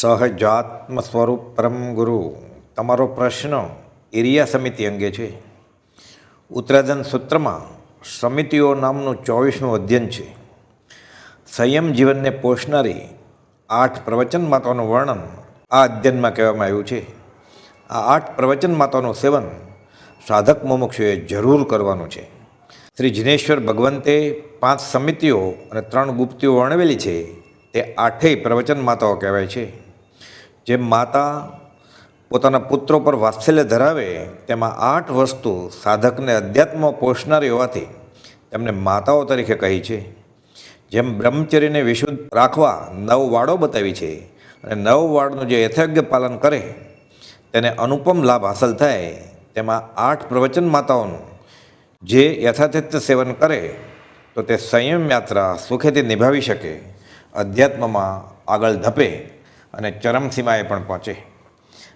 સહજાત્મ સ્વરૂપ પરમ ગુરુ. તમારો પ્રશ્ન એરિયા સમિતિ અંગે છે. ઉત્તરાધન સૂત્રમાં સમિતિઓ નામનું ચોવીસમું અધ્યયન છે. સંયમ જીવનને પોષનારી આઠ પ્રવચન માતાનું વર્ણન આ અધ્યયનમાં કહેવામાં આવ્યું છે. આ આઠ પ્રવચન માતાનું સેવન સાધક મુમુક્ષુએ જરૂર કરવાનું છે. શ્રી જિનેશ્વર ભગવંતે પાંચ સમિતિઓ અને ત્રણ ગુપ્તિઓ વર્ણવેલી છે. તે આઠેય પ્રવચન માતાઓ કહેવાય છે. જેમ માતા પોતાના પુત્રો પર વાત્સલ્ય ધરાવે, તેમાં આઠ વસ્તુ સાધકને અધ્યાત્મ પોષનારી હોવાથી તેમને માતાઓ તરીકે કહી છે. જેમ બ્રહ્મચર્યને વિશુદ્ધ રાખવા નવ વાડો બતાવી છે અને નવ વાડનું જે યથાયોગ્ય પાલન કરે, તેને અનુપમ લાભ હાંસલ થાય, તેમાં આઠ પ્રવચન માતાઓનું. જે યથાતથ્ય સેવન કરે, તો તે સંયમ યાત્રા સુખેથી નિભાવી શકે, અધ્યાત્મમાં આગળ ધપે. અને ચરમસીમાએ પણ પહોંચે.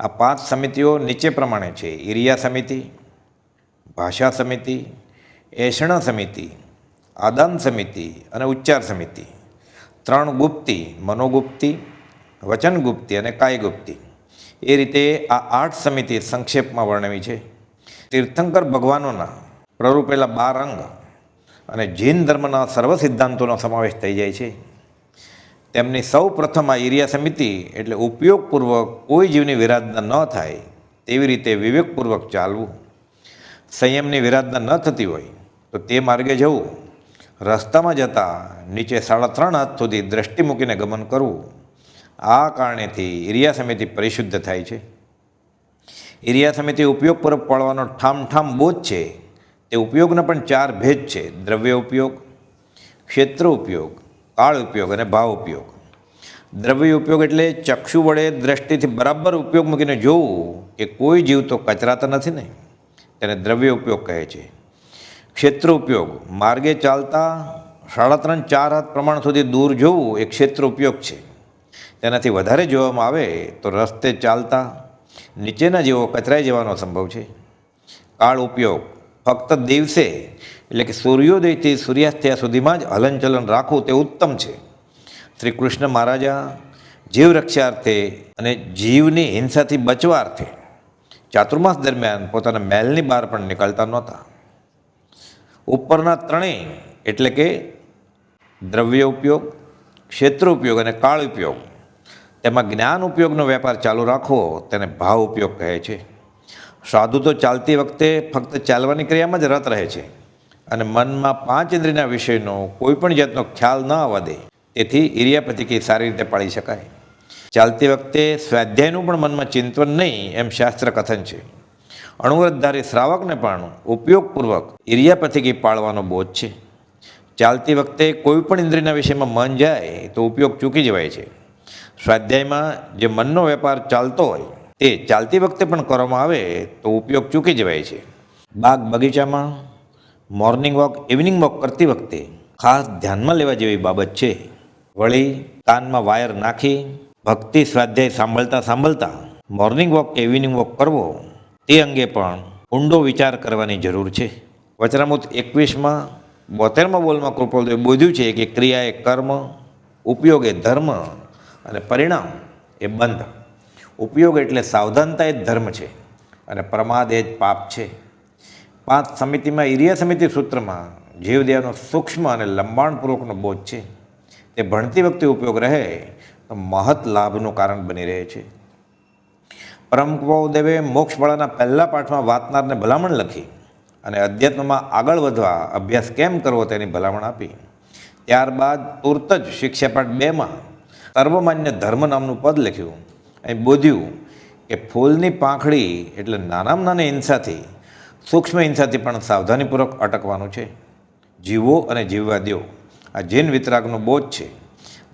આ પાંચ સમિતિઓ નીચે પ્રમાણે છે. ઇરિયા સમિતિ, ભાષા સમિતિ એષણા સમિતિ, આદાન સમિતિ અને ઉચ્ચાર સમિતિ. ત્રણ ગુપ્તિ, મનોગુપ્તિ, વચનગુપ્તિ અને કાયગુપ્તિ. એ રીતે આ આઠ સમિતિ સંક્ષેપમાં વર્ણવી છે. તીર્થંકર ભગવાનોના પ્રરૂપેલા બાર અંગ અને જૈન ધર્મના સર્વ સિદ્ધાંતોનો સમાવેશ થઈ જાય છે. તેમની સૌ પ્રથમ આ એરિયા સમિતિ એટલે ઉપયોગપૂર્વક કોઈ જીવની વિરાધના ન થાય, તેવી રીતે વિવેકપૂર્વક ચાલવું. સંયમની વિરાધના ન થતી હોય, તો તે માર્ગે જવું. રસ્તામાં જતાં નીચે સાડા ત્રણ હાથ સુધી દ્રષ્ટિ મૂકીને ગમન કરવું. આ કારણેથી એરિયા સમિતિ પરિશુદ્ધ થાય છે. એરિયા સમિતિ ઉપયોગપૂર્વક પાડવાનો ઠામ ઠામ બોધ છે. તે ઉપયોગના પણ ચાર ભેદ છે. દ્રવ્ય ઉપયોગ, ક્ષેત્ર ઉપયોગ કાળ ઉપયોગ અને ભાવ ઉપયોગ. દ્રવ્ય ઉપયોગ એટલે ચક્ષુ વડે દ્રષ્ટિથી બરાબર ઉપયોગ મૂકીને જોવું કે કોઈ જીવ તો કચરાતા નથી ને. તેને દ્રવ્ય ઉપયોગ કહે છે. ક્ષેત્ર ઉપયોગ. માર્ગે ચાલતા સાડા ત્રણ, ચાર હાથ પ્રમાણ સુધી દૂર જોવું એ ક્ષેત્ર ઉપયોગ છે. તેનાથી વધારે જોવામાં આવે તો રસ્તે ચાલતા નીચેના જેવો કચરાઈ જવાનો સંભવ છે. કાળ ઉપયોગ. ફક્ત દિવસે, એટલે કે સૂર્યોદયથી સૂર્યાસ્ત થયા સુધીમાં જ હલનચલન રાખવું તે ઉત્તમ છે. શ્રી કૃષ્ણ મહારાજા જીવ રક્ષાર્થે અને જીવની હિંસાથી બચવા અર્થે ચાતુર્માસ દરમિયાન પોતાના મહેલની બહાર પણ નીકળતા નહોતા. ઉપરના ત્રણેય, એટલે કે દ્રવ્ય ઉપયોગ, ક્ષેત્ર ઉપયોગ અને કાળ ઉપયોગ, તેમાં જ્ઞાન ઉપયોગનો વેપાર ચાલુ રાખવો તેને ભાવ ઉપયોગ કહે છે. સાધુ તો ચાલતી વખતે ફક્ત ચાલવાની ક્રિયામાં જ રત રહે છે. અને મનમાં પાંચ ઇન્દ્રિયના વિષયનો કોઈ પણ જાતનો ખ્યાલ ન આવવા દે. તેથી ઇરિયાપતિકી સારી રીતે પાળી શકાય. ચાલતી વખતે સ્વાધ્યાયનું પણ મનમાં ચિંતન નહીં એમ શાસ્ત્ર કથન છે. અણુવ્રતધારી શ્રાવકને પણ ઉપયોગપૂર્વક ઇરિયાપતિકી પાળવાનો બોધ છે. ચાલતી વખતે કોઈ પણ ઇન્દ્રિયના વિષયમાં મન જાય તો ઉપયોગ ચૂકી જવાય છે. સ્વાધ્યાયમાં જે મનનો વેપાર ચાલતો હોય તે ચાલતી વખતે પણ કરવામાં આવે તો ઉપયોગ ચૂકી જવાય છે. બાગ બગીચામાં મોર્નિંગ વોક ઇવનિંગ વોક કરતી વખતે ખાસ ધ્યાનમાં લેવા જેવી બાબત છે. વળી કાનમાં વાયર નાખી, ભક્તિ સ્વાધ્યાય સાંભળતા સાંભળતા મોર્નિંગ વોક કે ઇવનિંગ વોક કરવો, તે અંગે પણ ઊંડો વિચાર કરવાની જરૂર છે. વચરામૂત એકવીસમાં બોતેરમાં બોલમાં કૃપાલદેવે બોધ્યું છે કે ક્રિયા એ કર્મ, ઉપયોગ એ ધર્મ અને પરિણામ એ બંધ. ઉપયોગ એટલે સાવધાનતા એ ધર્મ છે અને પ્રમાદ એ જ પાપ છે. પાંચ સમિતિમાં ઇરિયા સમિતિ સૂત્રમાં જીવદેવનો સૂક્ષ્મ અને લંબાણપૂર્વકનો બોધ છે. તે ભણતી વખતે ઉપયોગ રહે તો મહત લાભનું કારણ બની રહે છે. પરમ મોક્ષવાળાના પહેલા પાઠમાં વાતનારને ભલામણ લખી અને અધ્યાત્મમાં આગળ વધવા અભ્યાસ કેમ કરવો તેની ભલામણ આપી. ત્યારબાદ તુર્ત જ શિક્ષાપાઠ બેમાં સર્વમાન્ય ધર્મ નામનું પદ લખ્યું. અહીં બોધ્યું કે ફૂલની પાંખડી એટલે નાનામાં નાની હિંસાથી, સૂક્ષ્મ હિંસાથી પણ સાવધાનીપૂર્વક અટકવાનું છે. જીવો અને જીવવા દેવો આ જૈન વિતરાગનો બોધ છે.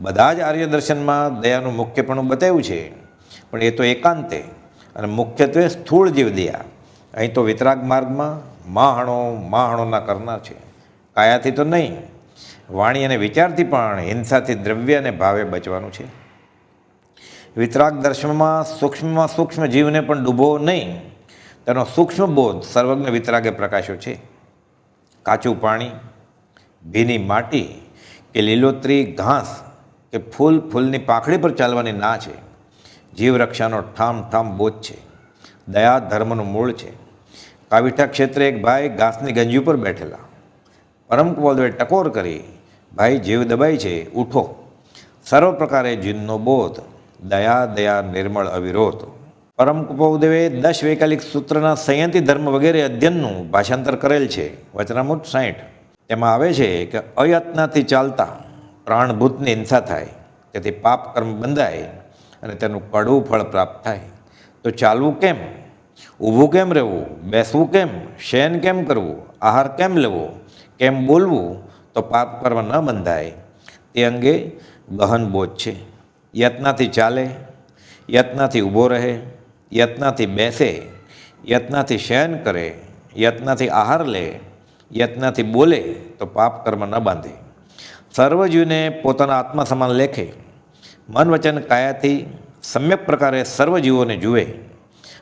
બધા જ આર્ય દર્શનમાં દયાનું મુખ્યપણું બતાવ્યું છે. પણ એ તો એકાંતે અને મુખ્યત્વે સ્થૂળ જીવ દયા અહીં તો વિતરાગ માર્ગમાં માહણો માહણોના કરનાર છે. કાયાથી તો નહીં. વાણી અને વિચારથી પણ હિંસાથી દ્રવ્ય અને ભાવે બચવાનું છે. વિતરાગ દર્શનમાં સૂક્ષ્મમાં સૂક્ષ્મ જીવને પણ ડૂબો નહીં. તેનો સૂક્ષ્મ બોધ સર્વજ્ઞ વિતરાગે પ્રકાશ્યો છે. કાચું પાણી, ભીની માટી કે લીલોતરી ઘાસ કે ફૂલ ફૂલની પાખડી પર ચાલવાની ના છે. જીવરક્ષાનો ઠામ ઠામ બોધ છે. દયા ધર્મનું મૂળ છે. કાવીઠા ક્ષેત્રે એક ભાઈ ઘાસની ગંજી ઉપર બેઠેલા. પરમ કુવલદેવે ટકોર કરી, ભાઈ, જીવ દબાય છે, ઉઠો. સર્વ પ્રકારે જીવનો બોધ દયા દયા, નિર્મળ અવિરોધ. પરમ કુપોદેવે દશ વૈકાલિક સૂત્રના સંયંતી ધર્મ વગેરે અધ્યયનનું ભાષાંતર કરેલ છે. વચનામૃત સાઠ તેમાં આવે છે કે અયત્નાથી ચાલતા પ્રાણભૂતની હિંસા થાય, તેથી પાપ કર્મ બંધાય અને તેનું કડવું ફળ પ્રાપ્ત થાય. તો ચાલવું કેમ? ઊભું કેમ રહેવું? બેસવું કેમ? શયન કેમ કરવું? આહાર કેમ લેવો? કેમ બોલવું? તો પાપ કર્મ ન બંધાય. તે અંગે ગહન બોધ છે. યત્નાથી ચાલે, યત્નાથી ઊભો રહે, યત્નાથી બેસે, યત્નાથી શયન કરે, યત્નાથી આહાર લે, યત્નાથી બોલે તો પાપ કર્મ ન બાંધે. સર્વજીવને પોતાના આત્મા સમાન લેખે, મન વચન કાયાથી સમ્યક પ્રકારે સર્વજીવોને જુએ,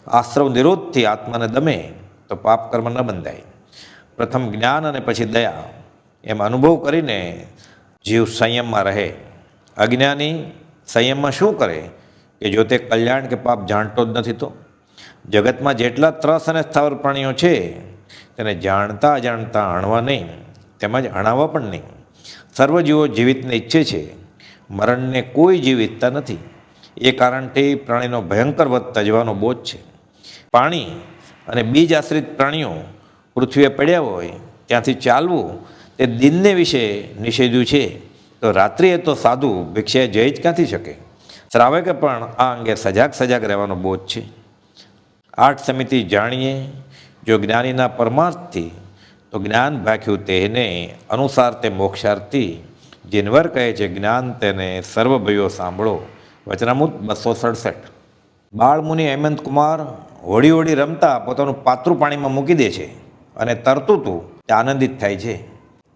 આશ્રવ નિરોધથી આત્માને દમે તો પાપ કર્મ ન બંધાય. પ્રથમ જ્ઞાન અને પછી દયા, એમ અનુભવ કરીને જીવ સંયમમાં રહે. અજ્ઞાની સંયમમાં શું કરે? કે જો તે કલ્યાણ કે પાપ જાણતો જ નથી તો? જગતમાં જેટલા ત્રસ અને સ્થાવર પ્રાણીઓ છે, તેને જાણતા અજાણતા અણવા નહીં, તેમજ અણાવવા પણ નહીં. સર્વ જીવો જીવિતને ઈચ્છે છે. મરણને કોઈ જીવિતતા નથી. એ કારણથી પ્રાણીનો ભયંકર વધતા જવાનો બોધ છે. પાણી અને બીજ આશ્રિત પ્રાણીઓ પૃથ્વીએ પડ્યા હોય, ત્યાંથી ચાલવું તે દિનને વિશે નિષેધ્યું છે. તો રાત્રિએ તો સાધુ ભિક્ષાએ જઈ જ ક્યાંથી શકે? શ્રાવકે પણ આ અંગે સજાગ સજાગ રહેવાનો બોધ છે. આઠ સમિતિ જાણીએ, જો જ્ઞાનીના પરમાર્થથી, તો જ્ઞાન ભાખ્યું તેને અનુસાર તે મોક્ષાર્થી. જીનવર કહે છે, જ્ઞાન તેને સર્વ ભયો સાંભળો. વચનામૃત બસો સડસઠ. બાળમુનિ હેમંત કુમાર હોળી હોળી રમતા પોતાનું પાત્રું પાણીમાં મૂકી દે છે અને તરતું તે આનંદિત થાય છે.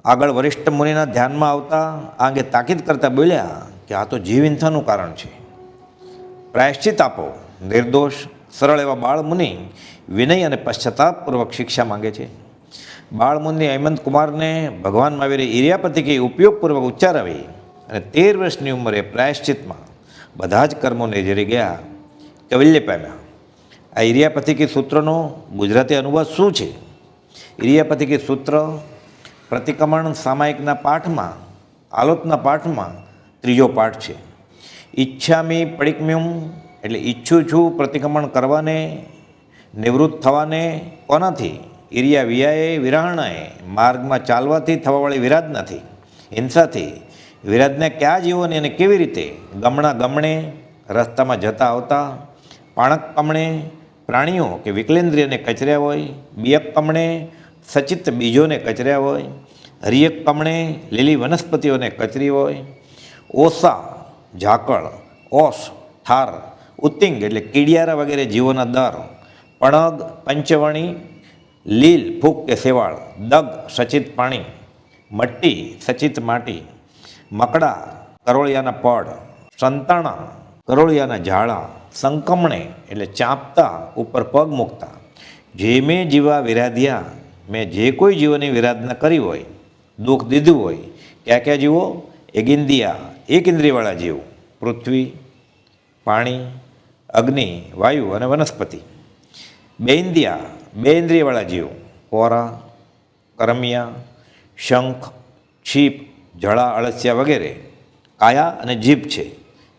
આગળ વરિષ્ઠ મુનિના ધ્યાનમાં આવતા આ અંગે તાકીદ કરતા બોલ્યા કે આ તો જીવ હિંસાનું કારણ છે. પ્રાયશ્ચિત આપો, નિર્દોષ, સરળ એવા બાળમુનિ વિનય અને પશ્ચાતાપૂર્વક શિક્ષા માંગે છે. બાળમુનિ હેમંત કુમારને ભગવાન મહાવીરે ઇરિયાપતિકે ઉપયોગપૂર્વક ઉચ્ચારાવી અને તેર વર્ષની ઉંમરે પ્રાયશ્ચિતમાં બધા જ કર્મોને જરી ગયા. કૈવલ્ય પામ્યા આ ઇરિયાપતિકી સૂત્રનો ગુજરાતી અનુવાદ શું છે? ઇરિયાપતિકી સૂત્ર પ્રતિક્રમણ સામાયિકના પાઠમાં આલોચના પાઠમાં ત્રીજો પાઠ છે. ઈચ્છામી પડિકમ્યુમ એટલે ઈચ્છું છું પ્રતિક્રમણ કરવાને, નિવૃત્ત થવાને, કોનાથી? ઇરિયા વિયાએ વિરાહણાએ, માર્ગમાં ચાલવાથી થવાવાળી વિરાધ નથી હિંસાથી. વિરાધને કયા જીવોની અને કેવી રીતે? ગમણા ગમણે, રસ્તામાં જતા આવતા, પાણક કમણે, પ્રાણીઓ કે વિકલેન્દ્રિયને કચર્યા હોય, બિયક કમણે સચિત બીજોને કચર્યા હોય, હરિયક કમણે લીલી વનસ્પતિઓને કચરી હોય, ઓસા, ઝાકળ, ઓસ ઠાર ઉત્તિંગ એટલે કીડિયારા વગેરે જીવોના દર, પણગ, પંચવણી, લીલ ફૂક કે સેવાળ, દગ, સચિત પાણી, મટ્ટી, સચિત માટી, મકડા, કરોળિયાના પડ, સંતાણા, કરોળિયાના ઝાડા, સંકમણે એટલે ચાંપતા, ઉપર પગ મૂકતા જેમે જીવા વિરાધ્યા મેં જે કોઈ જીવોની વિરાધના કરી હોય, દુઃખ દીધું હોય, ક્યાં ક્યાં જીવો? એગિંદિયા એક ઇન્દ્રિયવાળા જીવ, પૃથ્વી, પાણી, અગ્નિ, વાયુ અને વનસ્પતિ. બે ઇન્દ્રિયા, બે ઇન્દ્રિયવાળા જીવ કોરા કરમિયા, શંખ, છીપ જળા અળસિયા વગેરે, કાયા અને જીભ છે.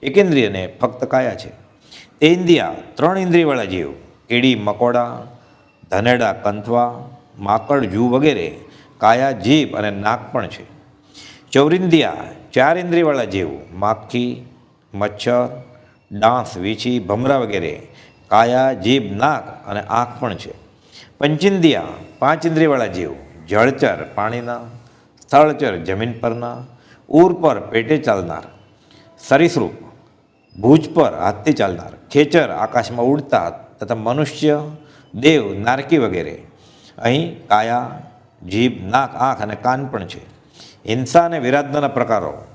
એકેન્દ્રિયને ફક્ત કાયા છે. તે ઇન્દ્રિયા ત્રણ ઇન્દ્રિયવાળા જીવ, કીડી, મકોડા, ધનેડા, કંથવા માકડ, જૂ વગેરે, કાયા, જીભ અને નાક પણ છે. ચૌરિંદિયા ચાર ઇન્દ્રિયવાળા જીવ, માખી, મચ્છર, ડાંસ, વીછી, ભમરા વગેરે, કાયા, જીભ, નાક અને આંખ પણ છે. પંચિંદિયા પાંચ ઇન્દ્રિયવાળા જીવ જળચર પાણીના સ્થળચર જમીન પરના ઉર પર પેટે ચાલનાર, સરીસૃપ, ભુજ પર હાથથી ચાલનાર, ખેચર આકાશમાં ઉડતા તથા મનુષ્ય, દેવ, નારકી વગેરે. અહીં કાયા, જીભ, નાક, આંખ અને કાન પણ છે. હિંસા અને વિરાધના પ્રકારો.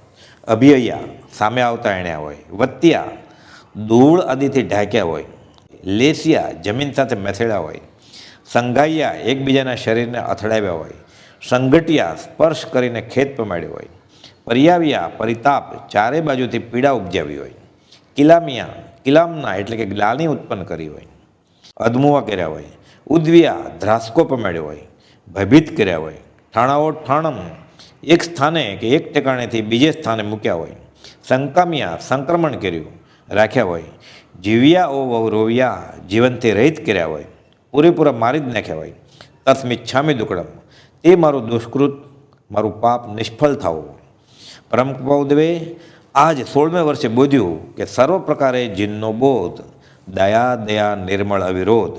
અભિયયા સામે આવતા એણ્યા હોય. વત્યા ધૂળ આદિથી ઢાંક્યા હોય. લેસિયા જમીન સાથે મેથેળ્યા હોય. સંઘાઈયા એકબીજાના શરીરને અથડાવ્યા હોય. સંગટિયા સ્પર્શ કરીને ખેત પમાડ્યો હોય. પર્યાવ્યા પરિતાપ ચારે બાજુથી પીડા ઉપજાવી હોય. કિલામિયા, કિલામના એટલે કે ગ્લાની ઉત્પન્ન કરી હોય. અધમુવા કર્યા હોય. ઉદ્વિયા ધ્રાસકો પમાડ્યો હોય, ભયભીત કર્યા હોય ઠાણાઓ ઠાણમ એક સ્થાને કે એક ઠેકાણેથી બીજે સ્થાને મૂક્યા હોય, સંકામ્યા સંક્રમણ કર્યું, રાખ્યા હોય, જીવ્યા ઓ વહુ રોવ્યા જીવનથી રહિત કર્યા હોય, પૂરેપૂરા મારી જ નાખ્યા હોય તસ્મિચ્છામી દુકડમ, તે મારું દુષ્કૃત, મારું પાપ નિષ્ફળ થવું. પરમ કૃપાઉદવે આજ સોળમે વર્ષે બોધ્યું કે સર્વ પ્રકારે જીનનો બોધ, દયા દયા નિર્મળ અવિરોધ.